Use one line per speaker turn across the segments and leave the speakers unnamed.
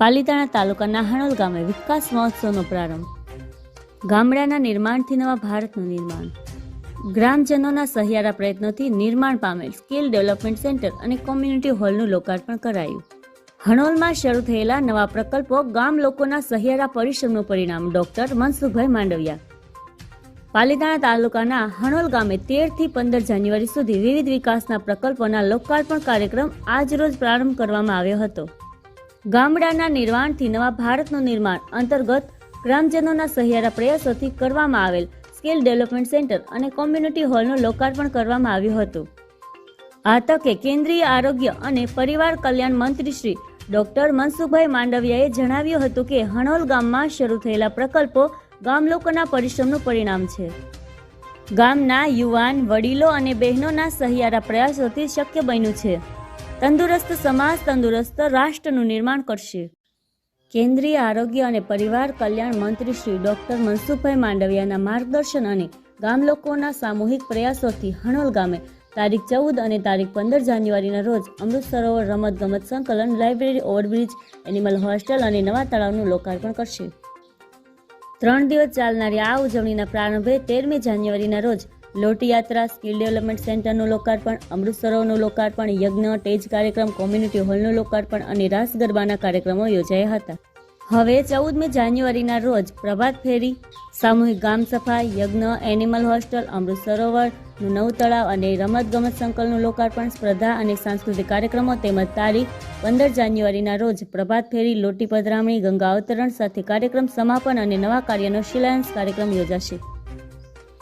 પાલીતાણા તાલુકાના હણોલ ગામે વિકાસ મહોત્સવનો પ્રારંભ. ગામડાના નિર્માણથી નવા ભારતનું નિર્માણ. ગ્રામજનોના સહિયારા પ્રયત્નોથી નિર્માણ પામેલ સ્કિલ ડેવલપમેન્ટ સેન્ટર અને કોમ્યુનિટી હોલનું લોકાર્પણ કરાયું. હણોલમાં શરૂ થયેલા નવા પ્રકલ્પો ગામ લોકોના સહિયારા પરિશ્રમનું પરિણામ ડોક્ટર મનસુખભાઈ માંડવિયા. પાલીતાણા તાલુકાના હણોલ ગામે તેરથી પંદર જાન્યુઆરી સુધી વિવિધ વિકાસના પ્રકલ્પોના લોકાર્પણ કાર્યક્રમ આજરોજ પ્રારંભ કરવામાં આવ્યો હતો. ગામડાના નિર્માણથી નવા ભારતનું નિર્માણ અંતર્ગત ગ્રામજનોના સહિયારા પ્રયાસોથી કરવામાં આવેલ સ્કિલ ડેવલપમેન્ટ સેન્ટર અને કોમ્યુનિટી હોલનું લોકાર્પણ કરવામાં આવ્યું હતું. આ તકે કેન્દ્રીય આરોગ્ય અને પરિવાર કલ્યાણ મંત્રી શ્રી ડોક્ટર મનસુખભાઈ માંડવિયાએ જણાવ્યું હતું કે હણોલ ગામમાં શરૂ થયેલા પ્રકલ્પો ગામ લોકોના પરિશ્રમનું પરિણામ છે. ગામના યુવાન, વડીલો અને બહેનોના સહિયારા પ્રયાસોથી શક્ય બન્યું છે. તંદુરસ્ત સમાજ, તંદુરસ્ત રાષ્ટ્રનું નિર્માણ કરશે. કેન્દ્રીય આરોગ્ય અને પરિવાર કલ્યાણ મંત્રી શ્રી ડોક્ટર મનસુખભાઈ માંડવિયાના માર્ગદર્શન અને ગામ લોકોના સામૂહિક પ્રયાસોથી હણોલ ગામે તારીખ ચૌદ અને તારીખ પંદર જાન્યુઆરીના રોજ અમૃત સરોવર રમત ગમત સંકલન લાઇબ્રેરી, ઓવરબ્રિજ, એનિમલ હોસ્ટેલ અને નવા તળાવનું લોકાર્પણ કરશે. ત્રણ દિવસ ચાલનારી આ ઉજવણીના પ્રારંભે તેરમી જાન્યુઆરીના રોજ લોટી યાત્રા સ્કિલ ડેવલપમેન્ટ સેન્ટરનું લોકાર્પણ અમૃત સરોવરનું લોકાર્પણ, યજ્ઞ ટેજ કાર્યક્રમ, કોમ્યુનિટી હોલનું લોકાર્પણ અને રાસ ગરબાના કાર્યક્રમો યોજાયા હતા. હવે ચૌદમી જાન્યુઆરીના રોજ પ્રભાત ફેરી, સામૂહિક ગામ સફાઈ, યજ્ઞ, એનિમલ હોસ્ટેલ અમૃત સરોવરનું નવું તળાવ અને રમતગમત સંકલનનું લોકાર્પણ, સ્પર્ધા અને સાંસ્કૃતિક કાર્યક્રમો તેમજ તારીખ પંદર જાન્યુઆરીના રોજ પ્રભાત ફેરી, લોટી પધરામણી, ગંગા અવતરણ સાથે કાર્યક્રમ સમાપન અને નવા કાર્યનો શિલાયન્સ કાર્યક્રમ યોજાશે.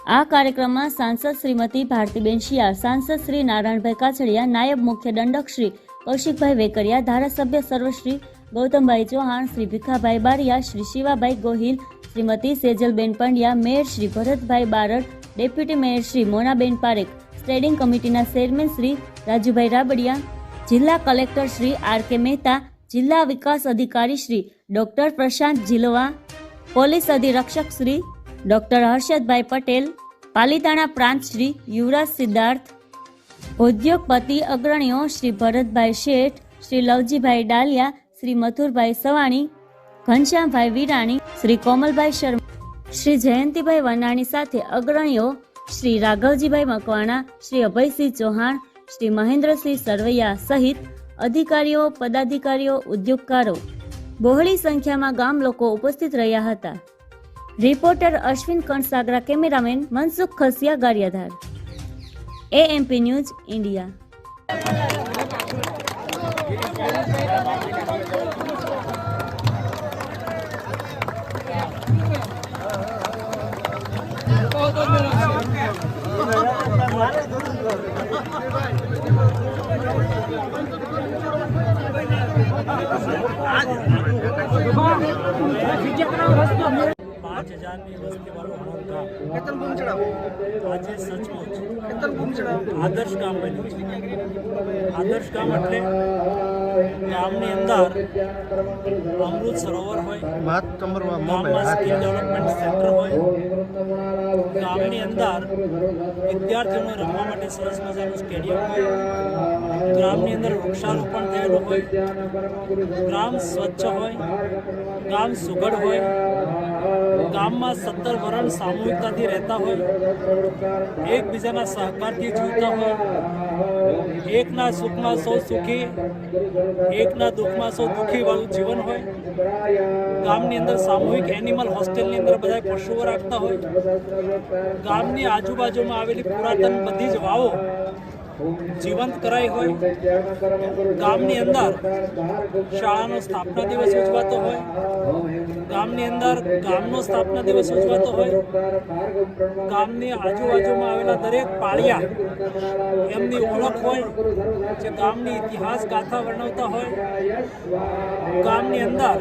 આ કાર્યક્રમમાં સાંસદ શ્રીમતી ભારતીબેન શિયા, સાંસદ શ્રી નારાયણભાઈ કાછડિયા, નાયબ મુખ્ય દંડક શ્રી કૌશિકભાઈ વેકરિયા, ધારાસભ્ય સર્વશ્રી Gautambhai Chauhan, Shri Bhikhabhai Bariya, Shri Shivabhai Gohil, Shrimati Sejalben Pandya, mayor Shri Bharatbhai Barad, deputy mayor Shri Monaben Parekh, standing કમિટીના ચેરમેન શ્રી રાજુભાઈ રાબડિયા, જિલ્લા collector Shri R K Mehta, જિલ્લા વિકાસ અધિકારી શ્રી ડોક્ટર પ્રશાંત જીલવા પોલીસ અધિરક્ષક શ્રી ડોક્ટર હર્ષદભાઈ પટેલ, પાલિતાણા પ્રાંત શ્રી યુવરાજ સિદ્ધાર્થ, ઉદ્યોગપતિ અગ્રણીઓ શ્રી ભરતભાઈ શેઠ, શ્રી લવજીભાઈ ડાલિયા, શ્રી મથુરભાઈ સવાણી, ઘનશ્યામભાઈ વિરાણી, શ્રી કોમલભાઈ શર્મા, શ્રી જયંતિભાઈ વનાણી સાથે અગ્રણીઓ શ્રી રાઘવજીભાઈ મકવાણા, શ્રી અભયસિંહ ચૌહાણ, શ્રી મહેન્દ્રસિંહ સરવૈયા સહિત અધિકારીઓ, પદાધિકારીઓ, ઉદ્યોગકારો. બહોળી સંખ્યામાં ગામ લોકો ઉપસ્થિત રહ્યા હતા. reporter Ashwin Kansagara cameraman Mansukh Khasiya Gariadhar AMP news India
પાંચ હજારની વસ્તીવાળું હણોલ ગામ.
કેતન બૂમ ચડાવો
આજે સચમુચ.
કેતન બૂમ ચડાવો
આદર્શ ગામ બન્યું છે. આદર્શ ગામ એટલે ગામની અંદર અમૃત સરોવર હોય ગામમાં સ્કિલ ડેવલપમેન્ટ સેન્ટર હોય ગામની અંદર વિદ્યાર્થીઓને રમવા માટે સરસ મજાનું સ્ટેડિયમ હોય ગ્રામની અંદર વૃક્ષારોપણ થયેલું હોય, ગ્રામ સ્વચ્છ હોય, ગામ સુઘડ હોય, ગામમાં સત્તર વરણ સામૂહિકતાથી રહેતા હોય, એકબીજાના સહકારથી જીવતા હોય, એકના સુખમાં સૌ સુખી, એકના દુઃખમાં સૌ દુઃખી વાળું જીવન હોય, ગામની અંદર સામૂહિક એનિમલ હોસ્ટેલની અંદર બધા પશુઓ રાખતા હોય, ગામની આજુબાજુમાં આવેલી પુરાતન બધી જ વાવો જીવંત કરાઈ હોય ગામની અંદર શાળાનો સ્થાપના દિવસ ઉજવાતો હોય ગામની અંદર ગામનો સ્થાપના દિવસ ઉજવાતો હોય. ગામની આજુબાજુમાં આવેલા દરેક પાળિયા એમની ઓળખ હોય, જે ગામની ઇતિહાસ ગાથા વર્ણવતા હોય. ગામની અંદર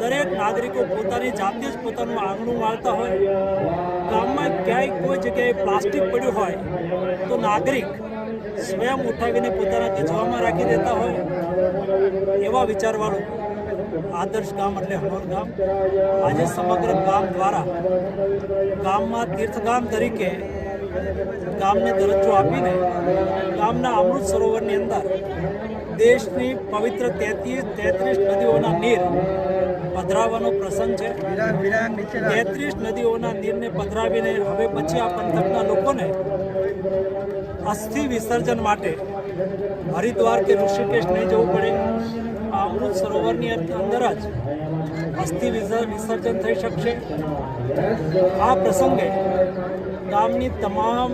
દરેક નાગરિકો પોતાની જાતે જ પોતાનું આંગણું માળતા હોય. ગામમાં ક્યાંય કોઈ જગ્યાએ પ્લાસ્ટિક પડ્યું હોય, તો નાગરિક સ્વયં ઉઠાવીને પોતાના કચવામાં રાખી દેતા હોય. એવા વિચારવાળું આદર્શ ગામ એટલે હનોર ગામ. આજે સમગ્ર ગામ દ્વારા ગામમાં તીર્થગામ તરીકે ગામને દરજ્જો આપીને ગામના અમૃત સરોવરની અંદર દેશની પવિત્ર તેત્રીસ તેત્રીસ નદીઓના નીર પધરાવવાનો પ્રસંગ છે. તેત્રીસ નદીઓના નીરને પધરાવીને હવે પછી આ પંથકના લોકોને અસ્થિ વિસર્જન માટે હરિદ્વાર કે ઋષિકેશ નહીં જવું પડે. આ અમૃત સરોવરની અંદર જ અસ્થિ વિસર્જન થઈ શકશે. આ પ્રસંગે ગામની તમામ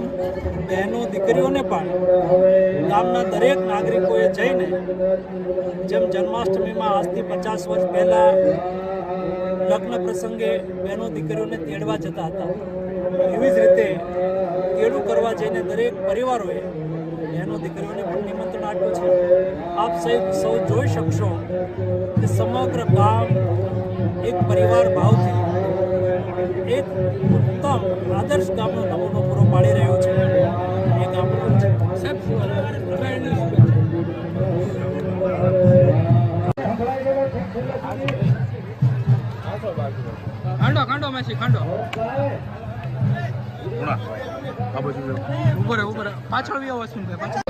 બહેનો દીકરીઓને પણ ગામના દરેક નાગરિકોએ જઈને જેમ જન્માષ્ટમીમાં આજથી પચાસ વર્ષ પહેલાં લગ્ન પ્રસંગે બહેનો દીકરીઓને તેડવા જતા હતા. એવી જ રીતે તેડું કરવા જઈને દરેક પરિવારોએ બહેનો દીકરીઓને પણ છે. આપ સૌ સૌ જોઈ શકશો કે સમગ્ર ગામ એક પરિવાર ભાવથી એક ઉત્તમ આદર્શ ગામનો નમૂનો પૂરો પાડી રહ્યો છે. એ ગામનો છે.
ખાંડો ખાંડો મેસી ખાંડો. ઉપર ઉપર પાછળ બી આવો છું પાછળ.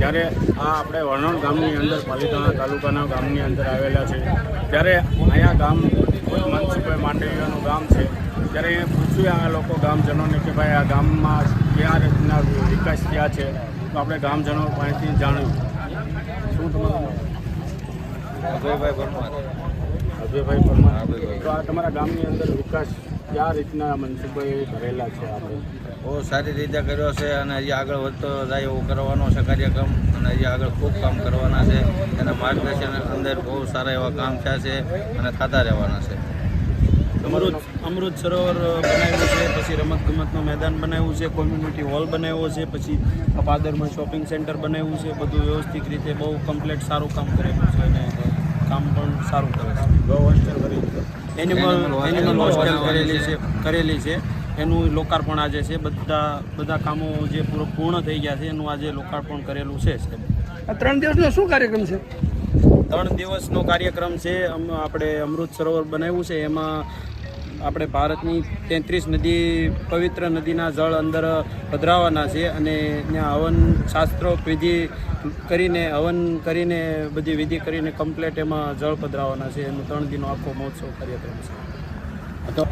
ત્યારે આ આપણે વર્ણન ગામની અંદર પાલિતાણા તાલુકાના ગામની અંદર આવેલા છે, ત્યારે અહીંયા ગામ મનસુખભાઈ માંડવીયાનું ગામ છે, ત્યારે એ પૂછ્યું આ લોકો ગામજનોને કે ભાઈ આ ગામમાં કયા રીતના વિકાસ થયા છે, તો આપણે ગામજનો પાસેથી જાણ્યું શું તમારું?
અજયભાઈ પરમાર
અજયભાઈ પરમાર. તો આ તમારા ગામની અંદર વિકાસ કયા રીતના મનસુખભાઈ કરેલા છે આપણે?
બહુ સારી રીતે કર્યો છે અને હજી આગળ વધતો જાય એવો કરવાનો છે કાર્યક્રમ અને હજી આગળ ખૂબ કામ કરવાના છે. એના માર્ગદર્શન અંદર બહુ સારા એવા કામ થયા છે અને થતા રહેવાના છે.
અમૃત અમૃત સરોવર બનાવ્યું છે પછી રમતગમતનું મેદાન બનાવ્યું છે કોમ્યુનિટી હોલ બનાવ્યો છે પછી આ પાદરમાં શોપિંગ સેન્ટર બનાવ્યું છે બધું વ્યવસ્થિત રીતે બહુ કમ્પ્લીટ સારું કામ કરેલું છે અને કામ પણ સારું કરે છે.
ગૌ હોસ્ટેલ કરી
એનિમલ એનિમલ હોસ્ટેલ કરેલી છે. કરેલી છે. એનું લોકાર્પણ આજે છે. બધા બધા કામો જે પૂરો પૂર્ણ થઈ ગયા છે એનું આજે લોકાર્પણ કરેલું છે સાહેબ
ત્રણ દિવસનો શું કાર્યક્રમ છે?
ત્રણ દિવસનો કાર્યક્રમ છે. આપણે અમૃત સરોવર બનાવ્યું છે. એમાં આપણે ભારતની તેત્રીસ નદી પવિત્ર નદીના જળ અંદર પધરાવાના છે અને ત્યાં હવન શાસ્ત્રો વિધિ કરીને, હવન કરીને, બધી વિધિ કરીને કમ્પ્લેટ એમાં જળ પધરાવાના છે. એનો ત્રણ દિનો આખો મહોત્સવ કાર્યક્રમ છે.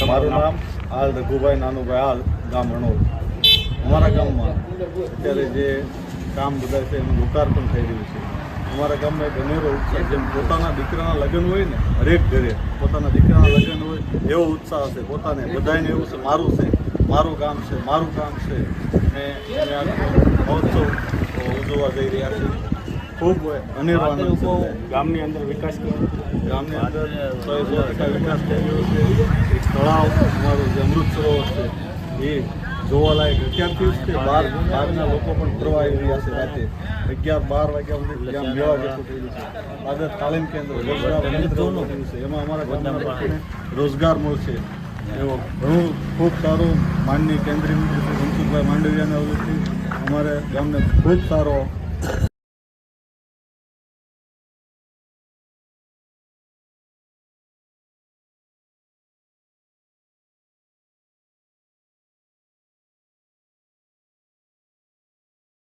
તમારું નામ હાલ રઘુભાઈ નાનુભાઈ હાલ, ગામ રણોલ અમારા ગામમાં અત્યારે જે કામ બધા છે એનું લોકાર્પણ થઈ રહ્યું છે. અમારા ગામમાં એક અનેરો ઉત્સાહ જેમ પોતાના દીકરાના લગ્ન હોય ને, હરેક ઘરે પોતાના દીકરાના લગ્ન હોય, એવો ઉત્સાહ હશે. પોતાને બધાને એવું છે, મારું છે. મારું ગામ છે મારું ગામ છે. ને મહોત્સવ ઉજવવા જઈ રહ્યા છે ખૂબ અનેરો આનંદ છે
ગામની અંદર વિકાસ
ગામની અંદર સો સો ટકા વિકાસ થઈ રહ્યો છે. એક તળાવ અમારું જે અમૃત સરોવર છે એ જોવાલાયક અત્યારથી જ તે બહાર બહારના લોકો પણ ફરવા આવી રહ્યા છે રાતે. અગિયાર બાર વાગ્યા સુધી ત્યાં મેળા જેટલું થયેલું છે. આદર તાલીમ કેન્દ્ર રોજગાર કેન્દ્ર છે. એમાં અમારા ગામના રોજગાર મળશે. એવો ઘણું ખૂબ સારું માનની કેન્દ્રીય મંત્રી શ્રી મનસુખભાઈ માંડવિયાના વતીથી અમારે ગામને ખૂબ સારો